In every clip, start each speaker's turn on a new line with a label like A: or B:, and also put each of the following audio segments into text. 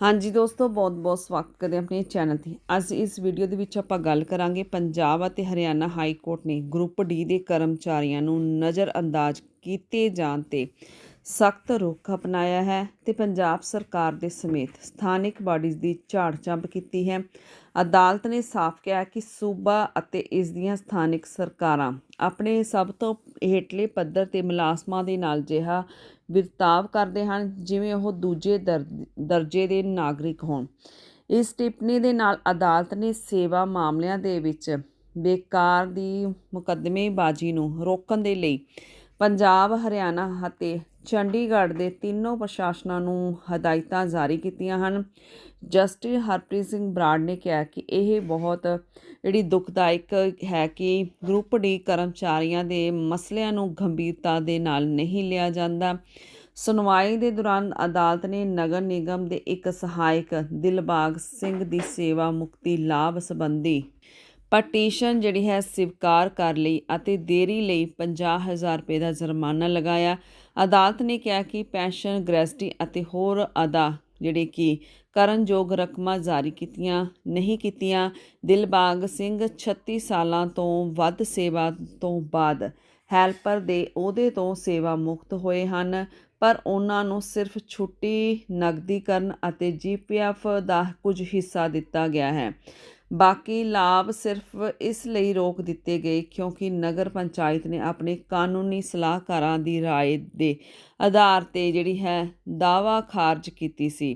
A: ਹਾਂਜੀ ਦੋਸਤੋ, ਬਹੁਤ-ਬਹੁਤ ਸਵਾਗਤ ਕਰਦੇ ਆਪਣੇ ਚੈਨਲ ਤੇ। ਅੱਜ ਇਸ ਵੀਡੀਓ ਦੇ ਵਿੱਚ ਆਪਾਂ ਗੱਲ ਕਰਾਂਗੇ ਪੰਜਾਬ ਅਤੇ ਹਰਿਆਣਾ ਹਾਈ ਕੋਰਟ ਨੇ ਗਰੁੱਪ ਡੀ ਦੇ ਕਰਮਚਾਰੀਆਂ ਨੂੰ ਨਜ਼ਰਅੰਦਾਜ਼ ਕੀਤੇ ਜਾਣ ਤੇ। ਸਖਤ ਰੁਖ ਅਪਣਾਇਆ ਹੈ ਤੇ ਪੰਜਾਬ ਸਰਕਾਰ ਦੇ ਸਮੇਤ ਸਥਾਨਕ ਬਾਡੀਜ਼ ਦੀ ਝਾੜ-ਝੰਪ ਕੀਤੀ ਹੈ। ਅਦਾਲਤ ਨੇ ਸਾਫ਼ ਕਿਹਾ ਕਿ ਸੂਬਾ ਅਤੇ ਇਸ ਦੀਆਂ ਸਥਾਨਕ ਸਰਕਾਰਾਂ ਆਪਣੇ ਸਭ ਤੋਂ ਹੇਠਲੇ ਪੱਧਰ ਤੇ ਮੁਲਾਜ਼ਮਾਂ ਦੇ ਨਾਲ ਜਿਹਾ ਵਿਰਤਾਵ ਕਰਦੇ ਹਨ, ਜਿਵੇਂ ਉਹ ਦੂਜੇ ਦਰ- ਦਰਜੇ ਦੇ ਨਾਗਰਿਕ ਹੋਣ। ਇਸ ਟਿੱਪਣੀ ਦੇ ਨਾਲ ਅਦਾਲਤ ਨੇ ਸੇਵਾ ਮਾਮਲਿਆਂ ਦੇ ਵਿੱਚ ਬੇਕਾਰ ਦੀ ਮੁਕੱਦਮੇਬਾਜ਼ੀ ਨੂੰ ਰੋਕਣ ਦੇ ਲਈ ਪੰਜਾਬ, ਹਰਿਆਣਾ ਅਤੇ ਚੰਡੀਗੜ੍ਹ ਦੇ ਤਿੰਨੋਂ ਪ੍ਰਸ਼ਾਸਨਾਂ ਨੂੰ ਹਦਾਇਤਾਂ ਜਾਰੀ ਕੀਤੀਆਂ ਹਨ। ਜਸਟਿਸ ਹਰਪ੍ਰੀਤ ਸਿੰਘ ਬਰਾੜ ਨੇ ਕਿਹਾ ਕਿ ਇਹ ਬਹੁਤ ਜਿਹੜੀ ਦੁਖਦਾਇਕ ਹੈ ਕਿ ਗਰੁੱਪ ਡੀ ਕਰਮਚਾਰੀਆਂ ਦੇ ਮਸਲਿਆਂ ਨੂੰ ਗੰਭੀਰਤਾ ਦੇ ਨਾਲ ਨਹੀਂ ਲਿਆ ਜਾਂਦਾ। ਸੁਣਵਾਈ ਦੇ ਦੌਰਾਨ ਅਦਾਲਤ ਨੇ ਨਗਰ ਨਿਗਮ ਦੇ ਇੱਕ ਸਹਾਇਕ ਦਿਲਬਾਗ ਸਿੰਘ ਦੀ ਸੇਵਾ ਮੁਕਤੀ ਲਾਭ ਸੰਬੰਧੀ ਪਟੀਸ਼ਨ ਜਿਹੜੀ ਹੈ ਸਵੀਕਾਰ ਕਰ ਲਈ ਅਤੇ ਦੇਰੀ ਲਈ 50000 ਰੁਪਏ ਦਾ ਜੁਰਮਾਨਾ ਲਗਾਇਆ। ਅਦਾਲਤ ਨੇ ਕਿਹਾ ਕਿ ਪੈਨਸ਼ਨ ਗ੍ਰੈਸਟੀ ਅਤੇ ਹੋਰ ਅਦਾ ਜਿਹੜੇ ਕਿ ਕਰਨਯੋਗ ਰਕਮਾਂ ਜਾਰੀ ਕੀਤੀਆਂ ਨਹੀਂ ਕੀਤੀਆਂ, ਦਿਲਬਾਗ ਸਿੰਘ 36 ਸਾਲਾਂ ਤੋਂ ਵੱਧ ਸੇਵਾ ਤੋਂ ਬਾਅਦ ਹੈਲਪਰ ਦੇ ਅਹੁਦੇ ਤੋਂ ਸੇਵਾ ਮੁਕਤ ਹੋਏ ਹਨ, ਪਰ ਉਹਨਾਂ ਨੂੰ ਸਿਰਫ ਛੁੱਟੀ ਨਗਦੀਕਰਨ ਅਤੇ ਜੀਪੀਐਫ ਦਾ ਕੁਝ ਹਿੱਸਾ ਦਿੱਤਾ ਗਿਆ ਹੈ। ਬਾਕੀ ਲਾਭ ਸਿਰਫ ਇਸ ਲਈ ਰੋਕ ਦਿੱਤੇ ਗਏ ਕਿਉਂਕਿ ਨਗਰ ਪੰਚਾਇਤ ਨੇ ਆਪਣੇ ਕਾਨੂੰਨੀ ਸਲਾਹਕਾਰਾਂ ਦੀ رائے ਦੇ ਆਧਾਰ ਤੇ ਜਿਹੜੀ ਹੈ ਦਾਵਾ ਖਾਰਜ ਕੀਤੀ ਸੀ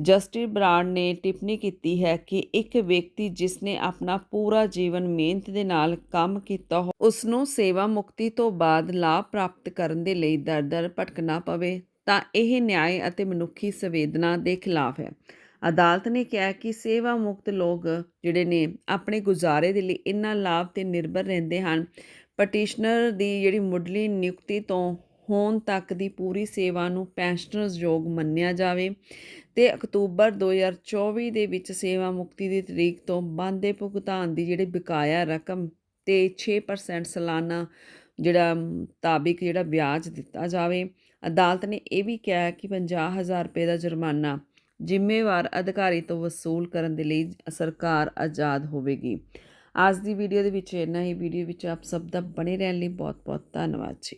A: ਜਸਟਿਸ ਬਰਾੜ ਨੇ ਟਿੱਪਣੀ ਕੀਤੀ ਹੈ ਕਿ ਇੱਕ ਵਿਅਕਤੀ ਜਿਸ ਨੇ ਆਪਣਾ ਪੂਰਾ ਜੀਵਨ ਮਿਹਨਤ ਦੇ ਨਾਲ ਕੰਮ ਕੀਤਾ ਹੋ ਉਸ ਨੂੰ ਸੇਵਾ ਮੁਕਤੀ ਤੋਂ ਬਾਅਦ ਲਾਭ ਪ੍ਰਾਪਤ ਕਰਨ ਦੇ ਲਈ ਦਰ-ਦਰ ਭਟਕਣਾ ਪਵੇ ਤਾਂ ਇਹ ਨਿਆਂ ਅਤੇ ਮਨੁੱਖੀ ਸੰਵੇਦਨਾ ਦੇ ਖਿਲਾਫ ਹੈ ਅਦਾਲਤ ਨੇ ਕਿਹਾ ਕਿ ਸੇਵਾ ਮੁਕਤ ਲੋਕ ਜਿਹੜੇ ਨੇ ਆਪਣੇ ਗੁਜ਼ਾਰੇ ਦੇ ਲਈ ਇੰਨਾ ਲਾਭ ਤੇ ਨਿਰਭਰ ਰਹਿੰਦੇ ਹਨ, ਪਟੀਸ਼ਨਰ ਦੀ ਜਿਹੜੀ ਮੁੱਢਲੀ ਨਿਯੁਕਤੀ ਤੋਂ ਹੋਣ ਤੱਕ ਦੀ ਪੂਰੀ ਸੇਵਾ ਨੂੰ ਪੈਨਸ਼ਨਰਜ਼ ਯੋਗ ਮੰਨਿਆ ਜਾਵੇ ਤੇ ਅਕਤੂਬਰ 2024 ਦੇ ਵਿੱਚ ਸੇਵਾ ਮੁਕਤੀ ਦੀ ਤਰੀਕ ਤੋਂ ਬੰਦੇ ਭੁਗਤਾਨ ਦੀ ਜਿਹੜੀ ਬਕਾਇਆ ਰਕਮ ਤੇ 6% ਸਾਲਾਨਾ ਜਿਹੜਾ ਮੁਤਾਬਿਕ ਜਿਹੜਾ ਵਿਆਜ ਦਿੱਤਾ ਜਾਵੇ। ਅਦਾਲਤ ਨੇ ਇਹ ਵੀ ਕਿਹਾ ਕਿ 50000 ਰੁਪਏ ਦਾ ਜੁਰਮਾਨਾ ਜ਼ਿੰਮੇਵਾਰ ਅਧਿਕਾਰੀ ਤੋਂ ਵਸੂਲ ਕਰਨ ਦੇ ਲਈ ਸਰਕਾਰ ਆਜ਼ਾਦ ਹੋਵੇਗੀ। ਅੱਜ ਦੀ ਵੀਡੀਓ ਦੇ ਵਿੱਚ ਇੰਨਾ ਹੀ। ਵੀਡੀਓ ਵਿੱਚ ਆਪ ਸਭ ਦਾ ਬਣੇ ਰਹਿਣ ਲਈ ਬਹੁਤ ਬਹੁਤ ਧੰਨਵਾਦ ਜੀ।